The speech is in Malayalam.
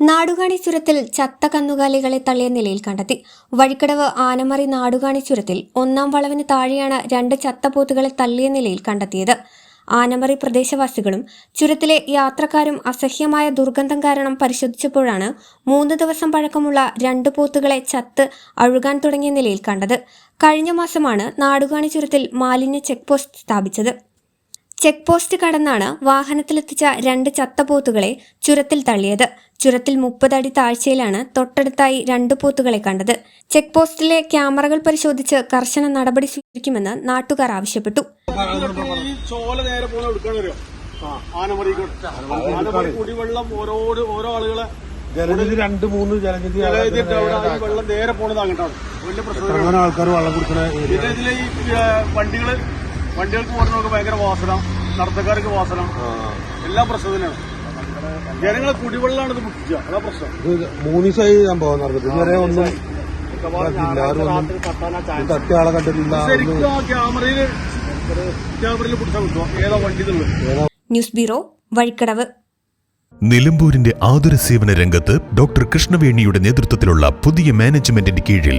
നാടുകാണി ചുരത്തിൽ ചത്ത കന്നുകാലികളെ തള്ളിയ നിലയിൽ കണ്ടെത്തി. വഴിക്കടവ് ആനമറി നാടുകാണി ചുരത്തിൽ ഒന്നാം വളവിന് താഴെയാണ് രണ്ട് ചത്ത പോത്തുകളെ തള്ളിയ നിലയിൽ കണ്ടെത്തിയത്. ആനമറി പ്രദേശവാസികളും ചുരത്തിലെ യാത്രക്കാരും അസഹ്യമായ ദുർഗന്ധം കാരണം പരിശോധിച്ചപ്പോഴാണ് മൂന്ന് ദിവസം പഴക്കമുള്ള രണ്ട് പോത്തുകളെ ചത്ത് അഴുകാൻ തുടങ്ങിയ നിലയിൽ കണ്ടത്. കഴിഞ്ഞ മാസമാണ് നാടുകാണി ചുരത്തിൽ മാലിന്യ ചെക്ക് പോസ്റ്റ് സ്ഥാപിച്ചത്. ചെക്ക് പോസ്റ്റ് കടന്നാണ് വാഹനത്തിലെത്തിച്ച രണ്ട് ചത്ത പോത്തുകളെ ചുരത്തിൽ തള്ളിയത്. ചുരത്തിൽ മുപ്പതടി അടി താഴ്ചയിലാണ് തൊട്ടടുത്തായി രണ്ട് പോത്തുകളെ കണ്ടത്. ചെക്ക് പോസ്റ്റിലെ ക്യാമറകൾ പരിശോധിച്ച് കർശന നടപടി സ്വീകരിക്കുമെന്ന് നാട്ടുകാർ ആവശ്യപ്പെട്ടു. കുടിവെള്ളം ഓരോ ഓരോ ആളുകളെ ജലനിധി രണ്ട് മൂന്ന് വെള്ളം നേരെ പോണത് അങ്ങോട്ടാണ് വലിയ പ്രശ്നം അങ്ങനെ ആൾക്കാർ വെള്ളം കുടിക്കണ ഏരിയ പിന്നെ ഇതിലെ ഈ വണ്ടികൾ വണ്ടികൾക്ക് പോകുന്നവർക്ക് ഭയങ്കര വാസന നടത്തക്കാർക്ക് വാസന എല്ലാ പ്രശ്നം തന്നെയാണ് ജനങ്ങളെ കുടിവെള്ളമാണ് ഇത് മുട്ടിച്ച അതാ പ്രശ്നം. മൂന്നി ദിവസമായി സംഭവം നടന്നിട്ട് ഇതുവരെ ഒന്നും തട്ടിയ ആളെ കണ്ടിട്ടില്ല ക്യാമറയിൽ പിടിച്ചാൽ കിട്ടുമോ ഏതാ വണ്ടി എന്നുള്ളത് ന്യൂസ് ബ്യൂറോ വഴിക്കടവ്. നിലമ്പൂരിന്റെ ആതുര സേവന രംഗത്ത് ഡോക്ടർ കൃഷ്ണവേണിയുടെ നേതൃത്വത്തിലുള്ള പുതിയ മാനേജ്മെന്റിന്റെ കീഴിൽ